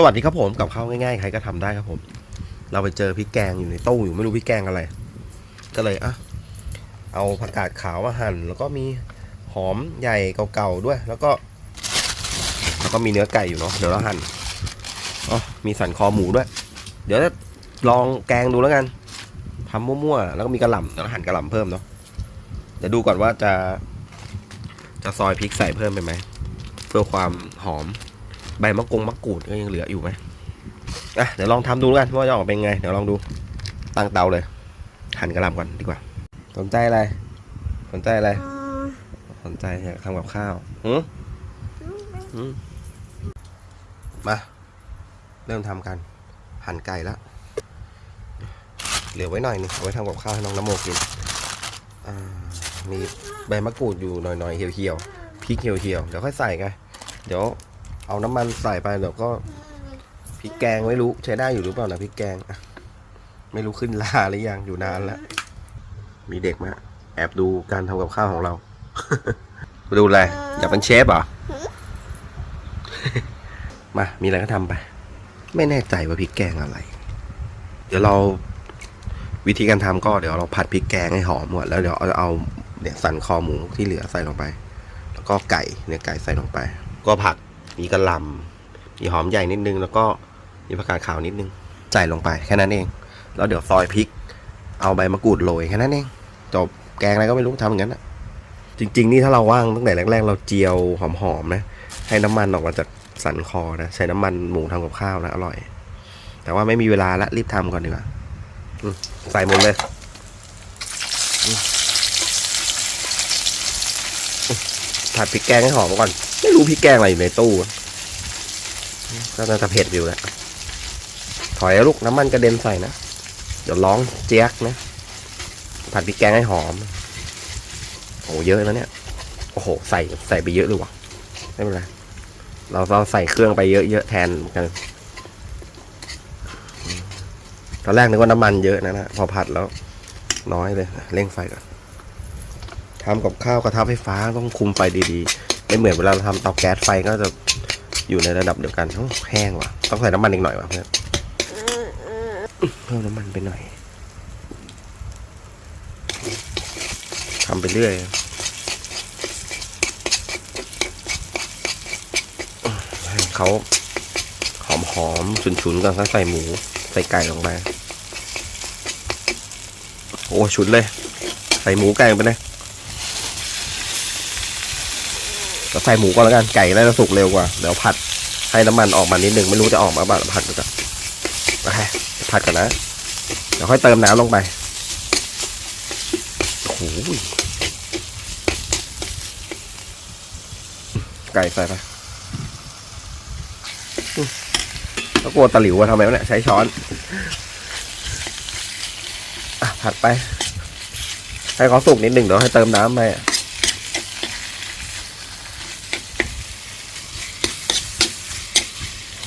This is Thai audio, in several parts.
สวัสดีครับผมกับข้าวง่ายๆใครก็ทำได้ครับผม เราไปเจอพริกแกงอยู่ในตู้อยู่ไม่รู้พริกแกงอะไร ก็เลยอะเอาผักกาดขาวมาหั่น แล้วก็มีหอมใหญ่เก่าๆด้วย แล้วก็ แล้วก็มีเนื้อไก่อยู่เนาะเดี๋ยวเราหั่นอ๋อมีสันคอหมูด้วย เดี๋ยวจะลองแกงดูแล้วกันทำมั่วๆแล้วก็มีกระหล่ำเดี๋ยวเราหั่นกระหล่ำเพิ่มเนาะเดี๋ยวดูก่อนว่าจะ จะซอยพริกใส่เพิ่มไปไหมเพื่อความหอม ใบมะกงมะกรูดก็ยังเหลืออยู่ไหมอะเดี๋ยวลองทำดูกันว่าจะออกเป็นไง เดี๋ยวลองดูตั้งเตาเลย หั่นกระหล่ำก่อนดีกว่า สนใจอะไร สนใจอะไร สนใจอยากทำกับข้าวหืมมา เริ่มทำกัน หั่นไก่แล้วเหลือไว้หน่อยนึงเอาไว้ทำกับข้าวให้น้องน้ำโมกินมีใบมะกรูดอยู่หน่อยๆเหี่ยวๆพริกเหี่ยวๆเดี๋ยวค่อยใส่ไงเดี๋ยว เอาน้ำมันใส่ไปเดี๋ยวก็พริกแกงไม่รู้ใช้ได้อยู่หรือเปล่านะพริกแกงอะไม่รู้ขึ้นลาหรือยังอยู่นานแล้ว มีเด็กมาแอบดูการทำกับข้าวของเรา ดูอะไรอยากเป็นเชฟเหรอ มา มีอะไรก็ทำไป ไม่แน่ใจว่าพริกแกงอะไร เดี๋ยวเราวิธีการทำก็เดี๋ยวเราผัดพริกแกงให้หอมหมดแล้วเดี๋ยวเอาเอาเนี่ยสันคอหมูที่เหลือใส่ลงไป แล้วก็ไก่เนื้อไก่ใส่ลงไป ก็ผัก มีกระหล่ำมีหอมใหญ่นิดนึง แล้วก็มีผักกาดขาวนิดนึงใส่ลงไปแค่นั้นเอง แล้วเดี๋ยวซอยพริก เอาใบมะกรูดโรยแค่นั้นเองจบแกงอะไรก็ไม่รู้ทำอย่างนั้นอะจริง ๆ นี่ถ้าเราว่างตั้งแต่แรก ๆ เราเจียวหอมๆนะ ให้น้ำมันออกมาจากสันคอนะ ใช้น้ำมันหมูทำกับข้าวนะ อร่อย แต่ว่าไม่มีเวลาละรีบทำก่อนดีกว่าอืมใส่หมดเลยอืมอืม ผัดพริกแกงให้หอมก่อน ไม่รู้พริกแกงอะไรอยู่ในตู้ ก็น่าจะเผ็ดอยู่แหละ ถอยแล้วลูกน้ำมันกระเด็นใส่นะ เดี๋ยวร้องเจ๊กนะ ผัดพริกแกงให้หอม โอ้เยอะแล้วเนี่ย โอ้โห ใส่ใส่ไปเยอะเลยว่ะไม่เป็นไร เราเราใส่เครื่องไปเยอะๆแทนกัน ตอนแรกนึกว่าน้ำมันเยอะนะนะ พอผัดแล้วน้อยเลย เร่งไฟก่อน ทำกับข้าวกระทะไฟฟ้าต้องคุมไฟดีๆ ไม่เหมือนเวลาเราทำเตาแก๊สไฟก็จะอยู่ในระดับเดียวกันแห้งว่ะ ต้องใส่น้ำมันอีกหน่อยว่ะเพื่อนเพิ่มน้ำมันไปหน่อยทำไปเรื่อยให้เขาหอมหอมๆฉุนๆก่อนแล้วใส่หมู ใส่ไก่ลงไป โอ้ ฉุนเลย ใส่หมูไก่ไปเลยก็ ใส่หมูก่อนแล้วกันไก่น่าจะสุกเร็วกว่าเดี๋ยวผัดให้น้ำมันออกมานิดนึงไม่รู้จะออกมาบ้างผัดก่อนโอเคผัดก่อนนะ เดี๋ยวค่อยเติมน้ำลงไปโอ้โหไก่ใส่ไปอืมแล้วกลัวตะหลิวอะทำไมวะเนี่ยใช้ช้อนอะผัดไป ให้เขาสุกนิดหนึ่งเดี๋ยวให้เติมน้ำไปอะ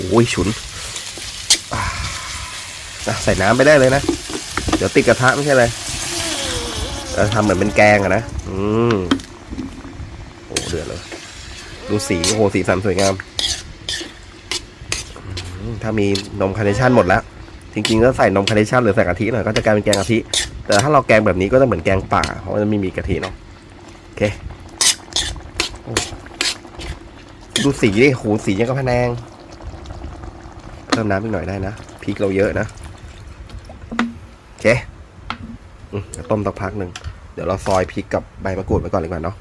โอ้ยฉุนอะใส่น้ำไปได้เลยนะ เดี๋ยวติดกระทะไม่ใช่เลยเราทำเหมือนเป็นแกงอะนะ อืมโอ้เดือดเลย ดูสี โอ้โห สีสันสวยงาม ถ้ามีนมคาร์เนชั่นหมดแล้ว จริงๆก็ใส่นมคาร์เนชั่นหรือใส่กะทิหน่อยก็จะกลายเป็นแกงกะทิ แต่ถ้าเราแกงแบบนี้ก็จะเหมือนแกงป่า เพราะมันไม่มีกะทิเนาะ โอเค ดูสีดิโหสียังกับพะแนง เพิ่มน้ำอีกหน่อยได้นะพริกเราเยอะนะโอเคต้มสักพักหนึ่งเดี๋ยวเราซอยพริกกับใบมะกรูดไว้ก่อนดีกว่าเนาะ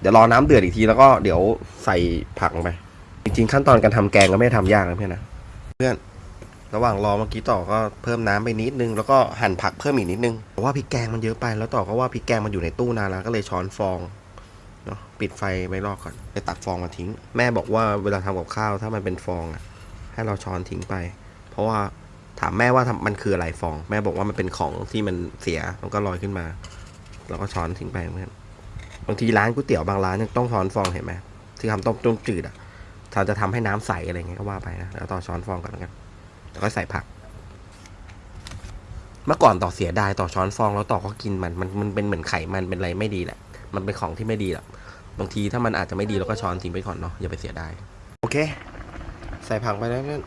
เดี๋ยวรอน้ำเดือดอีกทีแล้วก็เดี๋ยวใส่ผักลงไปจริงๆขั้นตอนการทำแกงก็ไม่ได้ทำยากนะเพื่อนนะเพื่อนระหว่างรอเมื่อกี้ต่อก็เพิ่มน้ำไปนิดนึงแล้วก็หั่นผักเพิ่มอีกนิดนึงเพราะว่าพริกแกงมันเยอะไปแล้วต่อก็ว่าพริกแกงมันอยู่ในตู้นานแล้วก็เลยช้อนฟอง เนาะปิดไฟไว้รอก่อน ไปตักฟองมาทิ้ง แม่บอกว่าเวลาทำกับข้าวถ้ามันเป็นฟองอะ ให้เราช้อนทิ้งไป เพราะว่าถามแม่ว่าทำมันคืออะไรฟอง แม่บอกว่ามันเป็นของที่มันเสียมันก็ลอยขึ้นมา เราก็ช้อนทิ้งไปเพื่อนบางทีร้านก๋วยเตี๋ยวบางร้านยังต้องช้อนฟองเห็นไหมที่ทำต้มต้มจืดอะถ้าจะทำให้น้ำใสอะไรเงี้ยก็ว่าไปนะแล้วต่อช้อนฟองก่อนแล้วกันแล้วก็ใส่ผัก เมื่อก่อนต่อเสียดายต่อช้อนฟองแล้วต่อก็กินมันมันมันเป็นเหมือนไขมันเป็นอะไรไม่ดีแหละ มันเป็นของที่ไม่ดีแหละบางทีถ้ามันอาจจะไม่ดีเราก็ช้อนทิ้งไปก่อนเนาะอย่าไปเสียดายโอเค ใส่ผักไปแล้วเนี่ย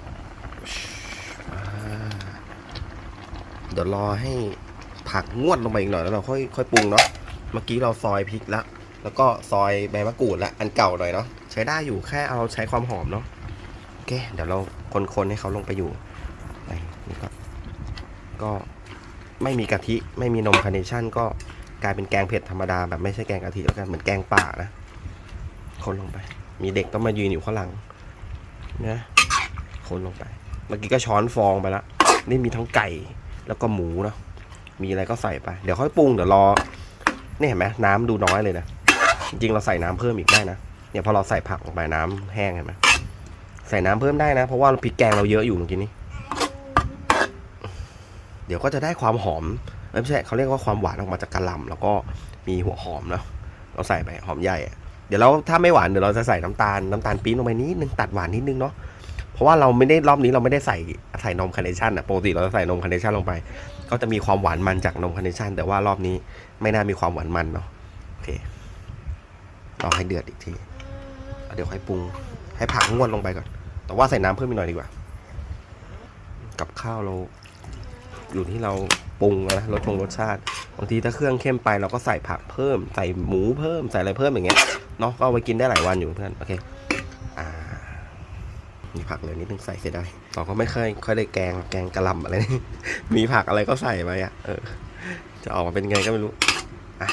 เดี๋ยวรอให้ผักงวดลงไปอีกหน่อยแล้วเราค่อยค่อยปรุงเนาะเมื่อกี้เราซอยพริกแล้วแล้วก็ซอยใบมะกรูดละอันเก่าหน่อยเนาะใช้ได้อยู่แค่เอาใช้ความหอมเนาะโอเค เดี๋ยวเราคนๆให้เขาลงไปอยู่ในนี่ก็ก็ไม่มีกะทิไม่มีนมคาร์เนชั่นก็ กลายเป็นแกงเผ็ดธรรมดาแบบไม่ใช่แกงกะทิแล้วกันเหมือนแกงป่านะ คนลงไป มีเด็กต้องมายืนอยู่ข้างหลังนะคนลงไป เมื่อกี้ก็ช้อนฟองไปแล้วนี่มีทั้งไก่แล้วก็หมูเนาะมีอะไรก็ใส่ไป เดี๋ยวค่อยปรุงเดี๋ยวรอนี่เห็นไหมน้ำดูน้อยเลยนะจริงเราใส่น้ำเพิ่มอีกได้นะเนี่ยพอเราใส่ผักลงไปน้ำแห้งเห็นไหมใส่น้ำเพิ่มได้นะ เพราะว่าพริกแกงเราเยอะอยู่เมื่อกี้นี้ เดี๋ยวก็จะได้ความหอม ไม่ใช่เขาเรียกว่าความหวานออกมาจากกะหล่ำแล้วก็มีหัวหอมเนาะเราใส่ไปหอมใหญ่ เดี๋ยวเราถ้าไม่หวานเดี๋ยวเราจะใส่น้ำตาลน้ำตาลปี๊บลงไปนิดนึงตัดหวานนิดนึงเนาะเพราะว่าเราไม่ได้รอบนี้เราไม่ได้ใส่ใส่นมคาร์เนชั่นอะปกติเราจะใส่นมคาร์เนชั่นลงไป ก็จะมีความหวานมันจากนมคาร์เนชั่นแต่ว่ารอบนี้ไม่น่ามีความหวานมันเนาะโอเครอให้เดือดอีกทีเดี๋ยวค่อยปรุงให้ผักงวดลงไปก่อน แต่ว่าใส่น้ำเพิ่มอีกหน่อยดีกว่า กับข้าวเราอยู่ที่เรา ปรุงนะรสชงรสชาติบางทีถ้าเครื่องเข้มไปเราก็ใส่ผักเพิ่ม ใส่หมูเพิ่มใส่อะไรเพิ่มอย่างเงี้ยเนาะก็เอาไปกินได้หลายวันอยู่เพื่อนโอเคอ่ามีผักเลยนิดนึงใส่เสียได้เราก็ไม่เคยค่อยได้แกงแกงกะหล่ำอะไร มีผักอะไรก็ใส่ไปอะเออ จะออกมาเป็นไงก็ไม่รู้อะ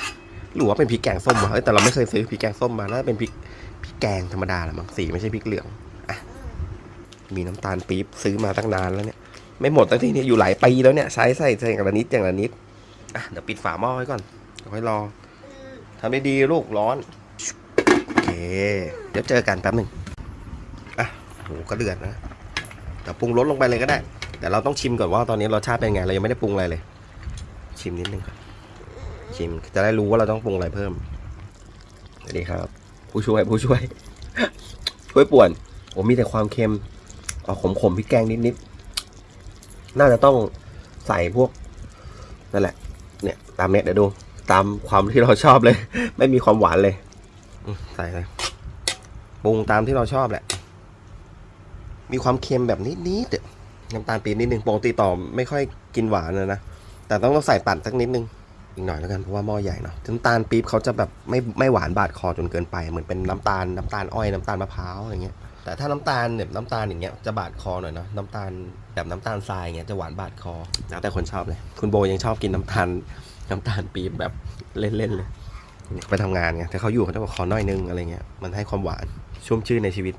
หรือว่าเป็นพริกแกงส้มวะแต่เราไม่เคยซื้อพริกแกงส้มมาน่าจะเป็นพริกพริกแกงธรรมดาแหละมั้งสีไม่ใช่พริกเหลืองอะมีน้ำตาลปี๊บซื้อมาตั้งนานแล้วเนี่ย ไม่หมดตั้งทีเนี่ยอยู่หลายปีแล้วเนี่ยใช้ใส่ใส่อย่างละนิดอย่างละนิดอะเดี๋ยวปิดฝาหม้อไว้ก่อนเดี๋ยวค่อยรอทำได้ดีลูกร้อนโอเคเดี๋ยวเจอกันแป๊บหนึ่งอะโหก็เดือดนะเดี๋ยวปรุงรสลงไปเลยก็ได้ แต่เราต้องชิมก่อนว่าตอนนี้รสชาติเป็นไงเรายังไม่ได้ปรุงอะไรเลย ชิมนิดนึงก่อนชิมจะได้รู้ว่าเราต้องปรุงอะไรเพิ่มสวัสดีครับ ผู้ช่วยผู้ช่วยช่วยป่วนโอ้มีแต่ความเค็มออกขมขมพริกแกงนิดนิดๆ น่าจะต้องใส่พวกนั่นแหละ เนี่ย ตามเนี้ยเดี๋ยวดู ตามความที่เราชอบเลย ไม่มีความหวานเลยใส่เลยปรุงตามที่เราชอบแหละ มีความเค็มแบบนิดนิดๆน้ำตาลปี๊บนิดนึงปกติต่อไม่ค่อยกินหวานนะนะแต่ต้องต้องใส่ตัดสักนิดนึงอีกหน่อยแล้วกันเพราะว่าหม้อใหญ่เนาะน้ำตาลปี๊บเขาจะแบบไม่ไม่หวานบาดคอจนเกินไปเหมือนเป็นน้ำตาลน้ำตาลอ้อยน้ำตาลมะพร้าวอะไรเงี้ย แต่ถ้าน้ำตาลเนี่ยน้ำตาลอย่างเงี้ยจะบาดคอหน่อยเนาะน้ำตาลแบบน้ำตาลทรายเงี้ยจะหวานบาดคอแล้วแต่คนชอบเลย คุณโบยังชอบกินน้ำตาลน้ำตาลปี๊บแบบเล่นๆเลยไปทำงานไงแต่เขาอยู่เขาจะบอกขอหน่อยนึงอะไรเงี้ยมันให้ความหวานชุ่มชื่นในชีวิต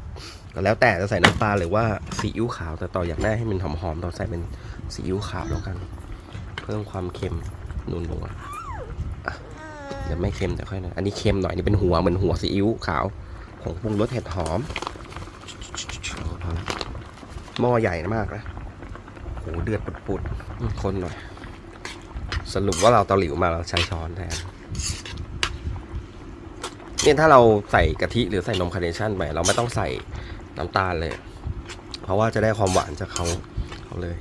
ก็แล้วแต่จะใส่น้ำปลาหรือว่าซีอิ๊วขาวแต่ต่ออยากได้ให้มันหอมๆเราใส่เป็นซีอิ๊วขาวแล้วกัน เพิ่มความเค็มนัวๆเดี๋ยวไม่เค็มแต่ค่อยนะอันนี้เค็มหน่อยนี่เป็นหัวเหมือนหัวซีอิ๊วขาวผงปรุงรสเห็ดหอม หม้อใหญ่มากนะโหเดือดปุดๆคนหน่อย สรุปว่าเราเตาหลิวมาเราใช้ช้อนแทนเนี่ยถ้าเราใส่กะทิหรือใส่นมคาร์เนชั่นไปเราไม่ต้องใส่น้ำตาลเลย เพราะว่าจะได้ความหวานจากเขาเขาเลย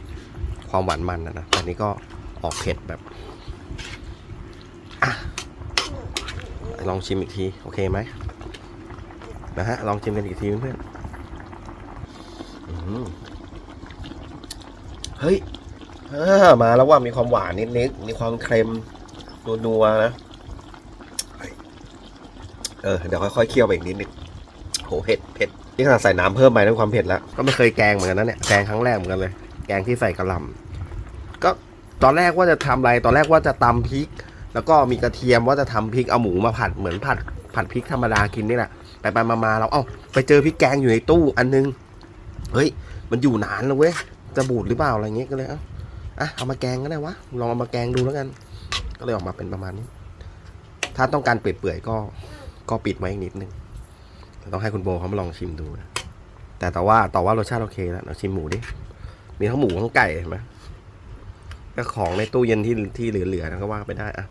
ความหวานมันนะนะต่นี้ก็ออกเผ็ดแบบลองชิมอีกที โอเคไหมนะฮะ ลองชิมกันอีกทีเพื่อน เฮ้ยมาแล้วว่ามีความหวานนิดๆมีความเค็มนัวๆนะเออเดี๋ยวค่อยๆเคี่ยวไปอีกนิดนึงโหเผ็ดเผ็ดนี่ขนาดใส่น้ำเพิ่มไปด้วยความเผ็ดแล้ว ก็ไม่เคยแกงเหมือนกันนะเนี่ยแกงครั้งแรกเหมือนกันเลย แกงที่ใส่กระลำก็ตอนแรกว่าจะทำอะไร ตอนแรกว่าจะตำพริก แล้วก็มีกระเทียมว่าจะทำพริกเอาหมูมาผัดเหมือนผัดผัดพริกธรรมดากินนี่แหละไปไปมามาเราเอ้าไปเจอพริกแกงอยู่ในตู้อันนึง เฮ้ย มันอยู่นานแล้วเว้ย จะบูดหรือเปล่าอะไรเงี้ยก็เลยเอ้าอะเอามาแกงก็ได้วะ ลองเอามาแกงดูแล้วกัน ก็เลยออกมาเป็นประมาณนี้ ถ้าต้องการเปื่อยๆก็ ก็ปิดไว้อีกนิดนึงต้องให้คุณโบเขามาลองชิมดูนะ แต่แต่ว่าต่อว่ารสชาติโอเคแล้วเราชิมหมูดิ มีทั้งหมูทั้งไก่เห็นไหมก็ของในตู้เย็นที่ที่เหลือๆนะก็ว่าไปได้อะ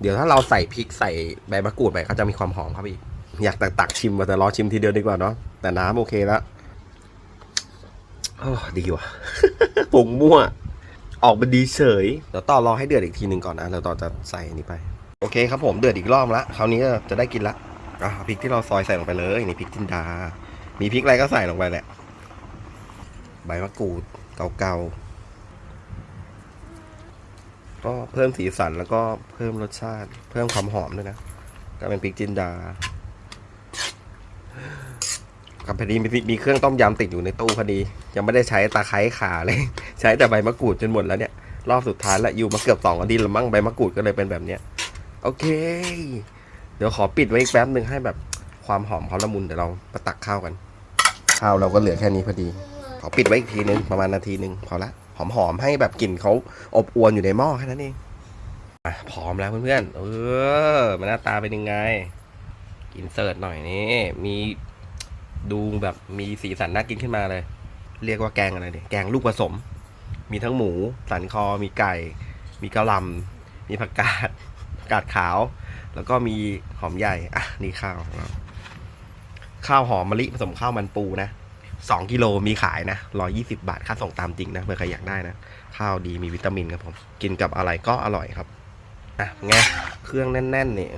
เดี๋ยวถ้าเราใส่พริกใส่ใบมะกรูดไปก็จะมีความหอมครับอีก อยากตักตักๆชิมแต่รอชิมทีเดียวดีกว่าเนาะ แต่น้ำโอเคแล้ว โอ้ดีว่ะปรุงมั่ว ออกมาดีเฉยเดี๋ยวต่อรอให้เดือดอีกทีหนึ่งก่อนนะแล้วต่อจะใส่อันนี้ไป โอเคครับผมเดือดอีกรอบละคราวนี้ก็จะได้กินละอะพริกที่เราซอยใส่ลงไปเลยนี่พริกจินดา มีพริกอะไรก็ใส่ลงไปแหละ ใบมะกรูดเก่าๆก็เพิ่มสีสันแล้วก็เพิ่มรสชาติ เพิ่มความหอมด้วยนะ ก็เป็นพริกจินดา กับพอดีมีมีเครื่องต้มยำติดอยู่ในตู้พอดี ยังไม่ได้ใช้ตะไคร้ขาเลย ใช้แต่ใบมะกรูดจนหมดแล้วเนี่ย รอบสุดท้ายละอยู่มาเกือบสองอาทิตย์และมั้งใบมะกรูดก็เลยเป็นแบบเนี้ย โอเค เดี๋ยวขอปิดไว้อีกแป๊บหนึ่งให้แบบความหอมเขาละมุนเดี๋ยวเรามาตักข้าวกัน ข้าวเราก็เหลือแค่นี้พอดี ขอปิดไว้อีกทีนึงประมาณนาทีหนึ่งพอละหอมๆให้แบบกลิ่นเขาอบอวนอยู่ในหม้อแค่นั้นเองอะพร้อมแล้วเพื่อนๆเออมันหน้าตาเป็นยังไงอินเสิร์ตหน่อยนี่มี ดูแบบมีสีสันน่ากินขึ้นมาเลย เรียกว่าแกงอะไรเนี่ยแกงลูกผสม มีทั้งหมู สันคอ มีไก่ มีกะหล่ำมีผักกาดผักกาดขาว แล้วก็มีหอมใหญ่ อะ นี่ข้าวของเราข้าวหอมมะลิผสมข้าวมันปูนะสองกิโลมีขายนะร้อยี่สิบาท ค่าส่งตามจริงนะเผื่อใครอยากได้นะ ข้าวดีมีวิตามินครับผม กินกับอะไรก็อร่อยครับ อะไงเครื่องแน่นๆเนี่ย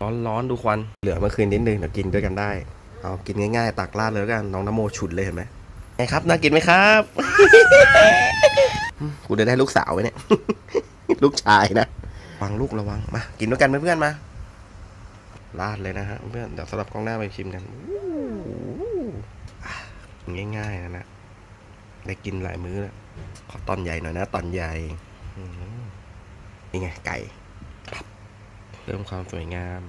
ร้อนร้อนๆดูควัน เหลือเมื่อคืนนิดนึงเดี๋ยวกินด้วยกันได้ เอากินง่ายๆ ตักราดเลยแล้วกันน้องนโมฉุดเลยเห็นไหมไงครับน่ากินไหมครับกูจะได้ลูกสาวไหมเนี่ย ลูกชายนะระวังลูกระวังมากินด้วยกันเพื่อนๆมาราดเลยนะฮะเพื่อนเดี๋ยวสลับกล้องหน้าไปชิมกันง่ายๆนะนะได้กินหลายมื้อแล้วขอตอนใหญ่หน่อยนะ ตอนใหญ่นี่ไงไก่ เริ่มความสวยงาม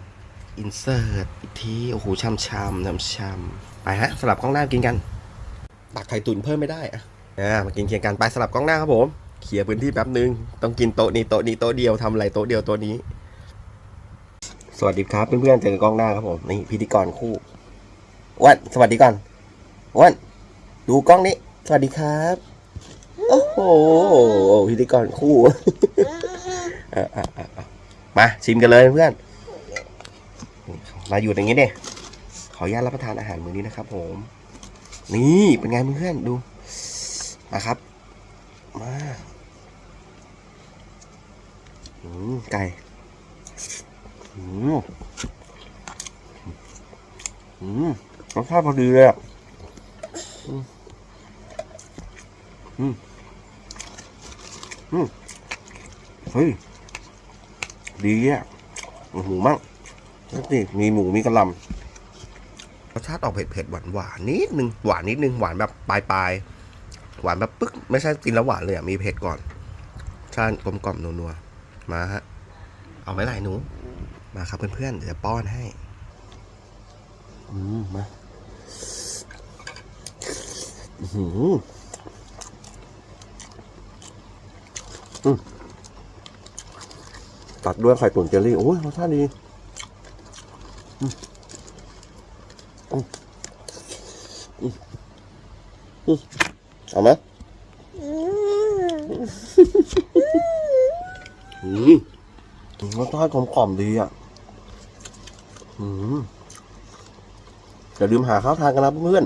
อินเสิร์ตอีกที โอ้โหช่ำๆช่ำไปฮะสลับกล้องหน้ากินกัน ตักไข่ตุ๋นเพิ่มไม่ได้อะอ่ามากินเคียงกันไปสลับกล้องหน้าครับผมเคลียร์พื้นที่แป๊บนึง ต้องกินโต๊ะนี้โต๊ะนี้โต๊ะเดียวทำอะไรโต๊ะเดียวโต๊ะนี้ สวัสดีครับเพื่อนๆเจอกล้องหน้าครับผมนี่พิธีกรคู่วันสวัสดีก่อนวันดูกล้องนี้ สวัสดีครับโอ้โหพิธีกรคู่เอออะอะอะมาชิมกันเลยเพื่อน มาอยู่อย่างนี้เนี่ยขออนุญาตรับประทานอาหารมื้อนี้นะครับ ผม นี่เป็นไงเพื่อนๆดูมาครับ มาอืมไก่อืมอืมรสชาติพอดีเลยอะอืมอืมอืมเฮ้ยดีอะหมูมั่ง นี่มีหมูมีกระหลำรสชาติออกเผ็ดๆหวานหวานๆนิดนึงหวานนิดนึงหวานแบบปลายปลายๆหวานแบบปึ๊กไม่ใช่กินแล้วหวานเลยอะมีเผ็ดก่อนชาติกลมกล่อมนัวๆมาฮะเอาไหมล่ะไอ้หนูมาครับเพื่อนๆเดี๋ยวจะป้อนให้อืมมาอื้อหืออืมตัดด้วยไข่ตุ๋นเจลลี่โอ้ยรสชาติดี เอาไหมอืมรสชาติกลมกล่อมดีอะอืมอย่าลืมหาข้าวทานกันนะเพื่อน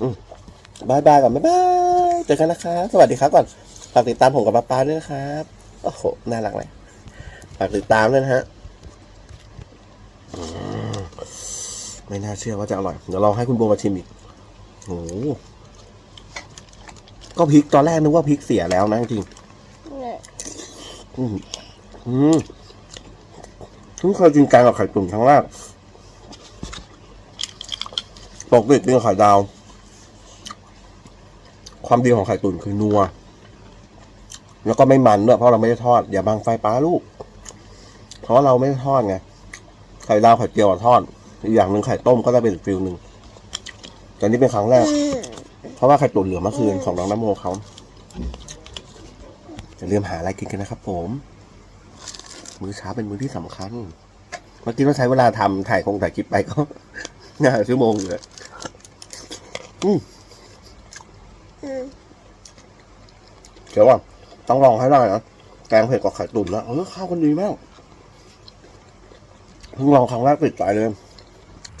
อืมบายบายก่อนบ๊ายบายเจอกันนะครับ สวัสดีครับก่อนฝากติดตามผมกับป้าป้าด้วยนะครับ โอ้โห น่ารักเลยฝากติดตามด้วยนะฮะอืม ไม่น่าเชื่อว่าจะอร่อย เดี๋ยวลองให้คุณโบมาชิมอีกโอ้โหก็พริกตอนแรกนึกว่าพริกเสียแล้วนะจริงๆอืมอืมเพิ่งเคยกินแกงกับไข่ตุ๋นครั้งแรกปกติกินกับไข่ดาว ความดีของไข่ตุ๋นคือนัว แล้วก็ไม่มันด้วยเพราะเราไม่ได้ทอด อย่าบังไฟป้าลูก เพราะว่าเราไม่ได้ทอดไง ไข่ดาวไข่เจียวอะทอด อีกอย่างหนึ่งไข่ต้มก็ได้เป็นอีกฟิลหนึ่งแต่นี่เป็นครั้งแรก เพราะว่าไข่ตุ๋นเหลือเมื่อคืนของน้องน้ำโมเขาจะเริ่าลืมหาอะไรกินกันนะครับ ผม มื้อเช้าเป็นมื้อที่สำคัญ เมื่อกี้เราใช้เวลาทำถ่ายคงถ่ายคลิปไปก็น่าชั่วโมงอยู่เลยอืมเดี๋ยวว่าต้องลองให้ได้นะแกงเผ็ดกับไข่ตุ๋นแล้วเออข้าวกันดีมากเพิ่งลองครั้งแรกติดใจเลย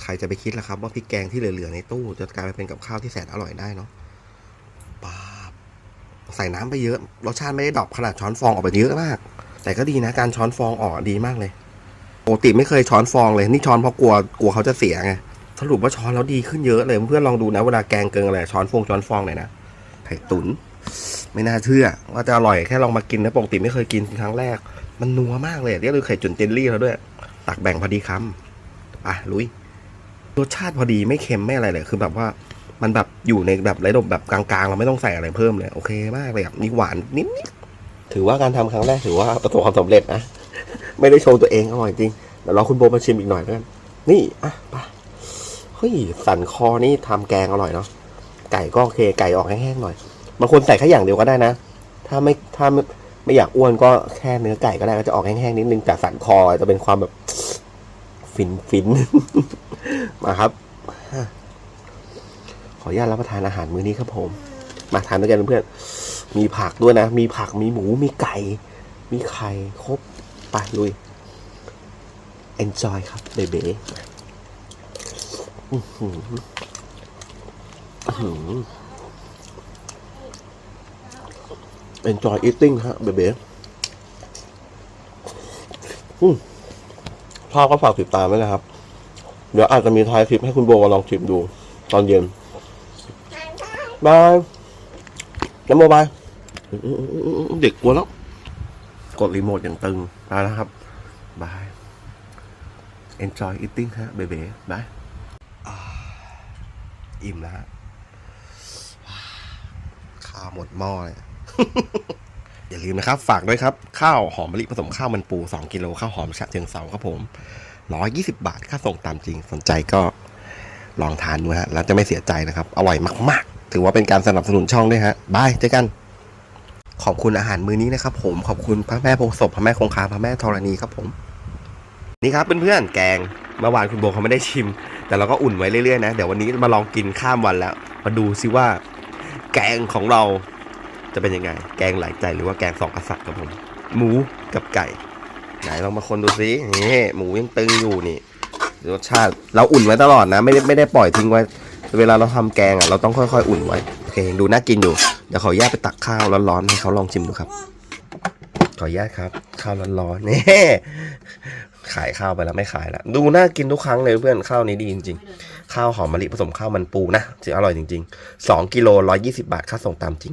ใครจะไปคิดล่ะครับ ว่าพริกแกงที่เหลือๆในตู้จะกลายเป็นกับข้าวที่แสนอร่อยได้เนาะป้าบใส่น้ำไปเยอะ รสชาติไม่ได้ดรอปขนาดช้อนฟองออกไปเยอะมาก แต่ก็ดีนะ การช้อนฟองออกดีมากเลยปกติไม่เคยช้อนฟองเลย นี่ช้อนเพราะกลัวกลัวเขาจะเสียไงสรุปว่าช้อนแล้วดีขึ้นเยอะเลย เพื่อนลองดูนะเวลาแกงเกิงอะไรช้อนฟองช้อนฟองหน่อยนะไข่ตุนไม่น่าเชื่อ ว่าจะอร่อยแค่ลองมากินนะปกติไม่เคยกินครั้งแรก มันนัวมากเลยเรียกเลยไข่จุนเจลลี่แล้วด้วย ตักแบ่งพอดีคำอะลุย รสชาติพอดีไม่เค็มไม่อะไรเลยคือแบบว่ามันแบบอยู่ในแบบระดับแบบกลางๆ เราไม่ต้องใส่อะไรเพิ่มเลย โอเคมากเลยอะมีหวานนิดๆถือว่าการทำครั้งแรกถือว่าประสบความสำเร็จนะไม่ได้โชว์ตัวเองอร่อยจริงเดี๋ยวรอคุณโบมาชิมอีกหน่อยแล้วกันนี่อะไปเฮ้ยสันคอนี่ทำแกงอร่อยเนาะไก่ก็โอเคไก่ออกแห้งๆหน่อยบางคนใส่แค่อย่างเดียวก็ได้นะ ถ้าไม่ถ้าไม่ไม่อยากอ้วนก็แค่เนื้อไก่ก็ได้ก็จะออกแห้งๆนิดนึงแต่สันคอจะเป็นความแบบ ฟินฟินมาครับ ขออนุญาตรับประทานอาหารมื้อนี้ครับผม มาทานด้วยกันเพื่อนมีผักด้วยนะ มีผักมีหมูมีไก่ มีไข่ครบไปลุย enjoy ครับเบเบ้อื้อหืออื้อหือ enjoy eating ฮะเบเบ้อืม ชอบก็ฝากติดตามด้วยนะครับ เดี๋ยวอาจจะมีท้ายคลิปให้คุณโบมาลองชิมดู ตอนเย็นบายน้ำโมบายเด็กกลัวแล้ว กดรีโมทอย่างตึงไปแล้วครับบาย enjoy eating ฮะเบเบ้บายอิ่มแล้วฮะข้าวหมดหม้อเลย อย่าลืมนะครับ ฝากด้วยครับ ข้าวหอมมะลิผสมข้าวมันปู 2 กิโลข้าวหอมฉะเชิงเซาครับผม120 บาทค่าส่งตามจริงสนใจก็ลองทานดูฮะแล้วจะไม่เสียใจนะครับ อร่อยมาก ๆ ถือว่าเป็นการสนับสนุนช่องด้วยฮะบายเจอกัน ขอบคุณอาหารมื้อนี้นะครับ ผมขอบคุณพระแม่โพกศพพระแม่คงคาพระแม่ธรณีครับผม นี่ครับเพื่อนๆแกงเมื่อวานคุณโบเขาไม่ได้ชิม แต่เราก็อุ่นไว้เรื่อยๆนะ เดี๋ยววันนี้มาลองกินข้ามวันแล้ว มาดูซิว่า แกงของเรา จะเป็นยังไง แกงหลายใจหรือว่าแกงสองกษัตริย์ครับผม หมูกับไก่ ไหนลองมาคนดูซินี่หมูยังตึงอยู่นี่รสชาติเราอุ่นไว้ตลอดนะ ไม่ได้ไม่ได้ปล่อยทิ้งไว้ เวลาเราทำแกงอะเราต้องค่อยๆ อุ่นไว้โอเคดูน่ากินอยู่เดี๋ยวขออนุญาตไปตักข้าวร้อนๆให้เขาลองชิมดูครับ ขออนุญาตครับ ข้าวร้อนๆนี่ขายข้าวไปแล้วไม่ขายแล้วดูน่ากินทุกครั้งเลยเพื่อนข้าวนี้ดีจริง ๆ ข้าวหอมมะลิผสมข้าวมันปูนะจะอร่อยจริงๆสองกิโลร้อยยี่สิบาทค่าส่งตามจริง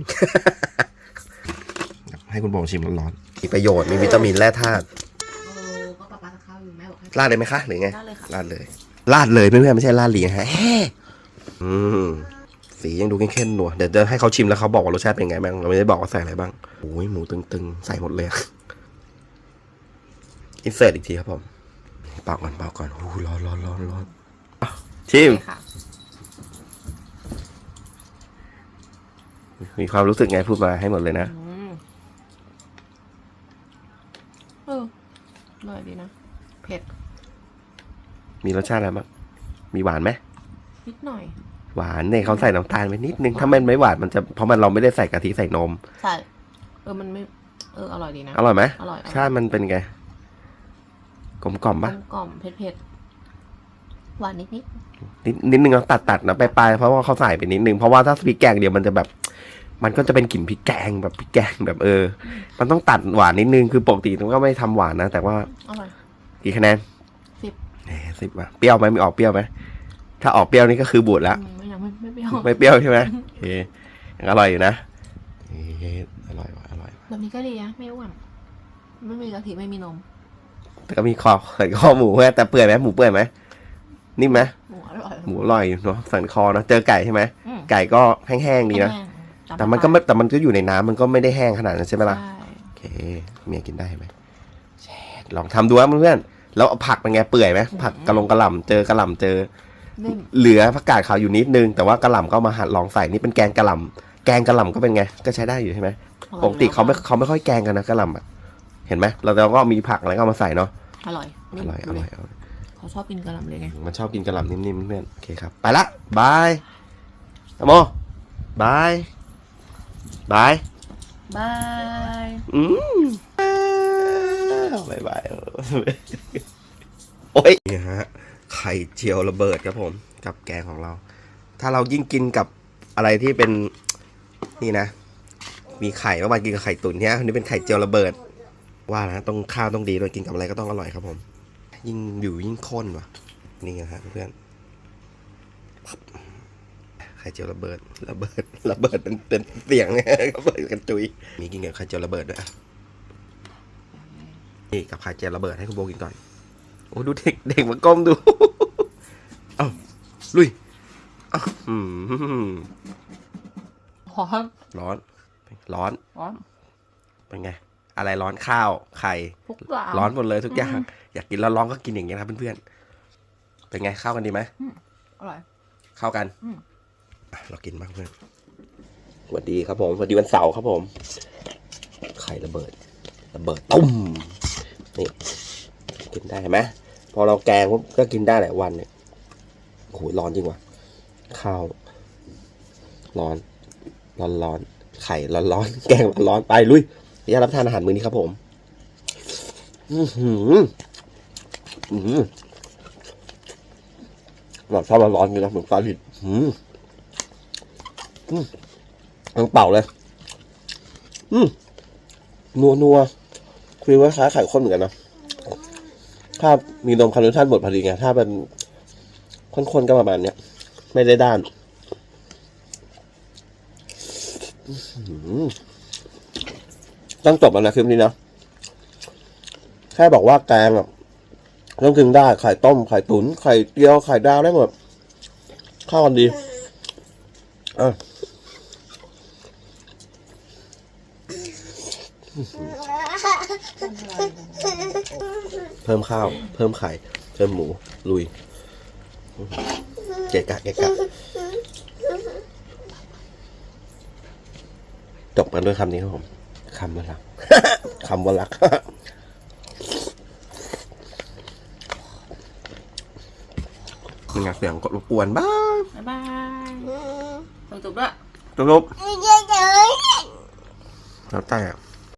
ให้คุณโบชิมร้อนๆมีประโยชน์มีวิตามินแร่ธาตุเออก็ปลาปลาจะเข้าอยู่แม่บอกให้ ราดเลยไหมคะ หรือไงได้เลยค่ะ ราดเลยราดเลยเพื่อนๆไม่ใช่ราดเหลียงฮะแฮ่อืมสียังดูเข้มๆหนัวเดี๋ยวจะให้เขาชิมแล้วเขาบอกว่ารสชาติเป็นไงบ้างเราไม่ได้บอกว่าใส่อะไรบ้างโอ้ยหมูตึงๆ ใส่หมดเลยอินเสิร์ตอีกทีครับผมเปล่าก่อนเปล่าก่อนโอ้โหร้อนร้อนร้อนร้อนอะ ชิมโอเคค่ะ มีความรู้สึกไงพูดมาให้หมดเลยนะ อืมเอออร่อยดีนะ เผ็ด มีรสชาติอะไรบ้างมีหวานไหม นิดหน่อย หวานเนี่ยเขาใส่น้ำตาลไปนิดนึง ถ้ามันไม่หวานมันจะ เพราะมันเราไม่ได้ใส่กะทิใส่นม ใช่ เออ มันไม่ เออ อร่อยดีนะ อร่อยไหมอร่อยอชาติมันเป็นไง กลมกล่อมกลปะมกล่อมเผ็ดเผ็ด หวานนิดนิดนิดนิดนึงเราตัดตัดนะไปลายๆเพราะว่าเขาใส่ไปนิดนึงเพราะว่าถ้าพริกแกงเดียวมันจะแบบ มันก็จะเป็นกลิ่นพริกแกงแบบพริกแกงแบบเออ มันต้องตัดหวานนิดนึงคือปกติมันก็ไม่ทำหวานนะแต่ว่าอร่อย กี่คะแนนสิบ แหมสิบว่ะเปรี้ยวไหมมีออกเปรี้ยวไหมถ้าออกเปรี้ยวนี่ก็คือบูดละ อืมไม่ยังไม่ไม่เปรี้ยวไม่เปรี้ยวใช่ไหมโอเคยังอร่อยอยู่นะเอ๊ะอร่อยว่ะอร่อยว่ะแบบนี้ก็ดีนะไม่อ้วนไม่มีกะทิไม่มีนมแต่ก็มีคอใส่คอหมูแค่แต่เปื่อยไหมหมูเปื่อยไหม นิ่มไหมหมูอร่อย หมูอร่อยอยู่เนาะสันคอเนาะเจอไก่ใช่ไหมอืม ไก่ก็แห้งๆดีนะแห้งๆแต่มันก็ไม่แต่มันก็อยู่ในน้ำมันก็ไม่ได้แห้งขนาดนั้นใช่ไหมล่ะ ใช่โอเค เมียกินได้ไหมแชทลองทำดูนะเพื่อนๆแล้วเอาผักเป็นไงเปื่อยไหมผักกะลงกะหล่ำเจอกะหล่ำเจอ นิ่มเหลือผักกาดขาวอยู่นิดนึง แต่ว่ากะหล่ำก็เอามาหั่นลองใส่นี่เป็นแกงกะหล่ำแกงกะหล่ำก็เป็นไง ก็ใช้ได้อยู่ใช่ไหมอร่อยปกติเขาไม่เขาไม่ค่อยแกงกันนะกะหล่ำอะเห็นไหมเราเราก็มีผักอะไรก็เอามาใส่เนาะอร่อยอนิ่มร่อยอดูร่ดิอยอร่อย เขาชอบกินกะหล่ำเลยไง มันชอบกินกะหล่ำนิ่มๆเพื่อนโอเคครับ ไปละบายตะโมบายบายบายอืมบายบายโอ้ยนี่ฮะไข่เจียวระเบิดครับผม กับแกงของเรา ถ้าเรายิ่งกินกับอะไรที่เป็นนี่นะ มีไข่เมื่อวานกินกับไข่ตุ๋นเนี่ยอันนี้เป็นไข่เจียวระเบิด ว่านะต้องข้าวต้องดีด้วยกินกับอะไรก็ต้องอร่อยครับผม ยิ่งอยู่ยิ่งข้นว่ะ นี่นะฮะเพื่อนไข่เจียวระเบิด ระเบิด ระเบิดเป็นเป็นเสียงระเบิดกันจุย มีกินกับไข่เจียวระเบิดด้วยอะนี่กับไข่เจียวระเบิดให้คุณโบกินก่อน โอ้ดูเด็กเด็กมาก้มดู เอ้าลุยเอ้าอืมหอมร้อน ร้อน ร้อน เป็นไง อะไรร้อนข้าวไข่ทุกอย่างร้อนหมดเลยทุกอย่างอืมอยากกินร้อนๆก็กินอย่างเงี้ยนะครับเพื่อนๆเป็นไงเข้ากันดีไหมอร่อยเข้ากันอืมอะเรากินบ้างเพื่อนสวัสดีครับผมสวัสดีวันเสาร์ครับผม ไข่ระเบิด ระเบิดตุ้มนี่กินได้เห็นไหมพอเราแกงปุ๊บก็กินได้หลายวันเนี่ยโอ้โหร้อนจริงว่ะข้าวร้อน ร้อนร้อนไข่ร้อนร้อนแกงร้อนร้อนไปลุย เดี๋ยวรับประทานอาหารมื้อนี้ครับผม อือหืออือหือแบบชอบร้อนๆนี่นะเหมือนฟ้าหิดอืมอืมยังเป่าเลย อืมนัวนัวคือว่าคล้ายไข่ข้นเหมือนกันนะ ถ้ามีนมคาร์โบไฮเดรตหมดพอดีไง ถ้าเป็นข้นๆก็ประมาณเนี้ย ไม่ได้ด้าน อื้อหือ ต้องจบแล้วนะคลิปนี้นะ แค่บอกว่าแกงอะต้องกินได้ไข่ต้มไข่ตุ๋นไข่เจียวไข่ดาวได้หมดข้ากันดีอะเพิ่มข้าว เพิ่มไข่ เพิ่มหมู ลุย เกะกะเกะกะจบกันด้วยคำนี้ครับผม คำว่ารัก คำว่ารัก มันอยากเสียงกดรบกวนบ้างบ๊ายบายส่งจบด้วยจบๆแล้วแต่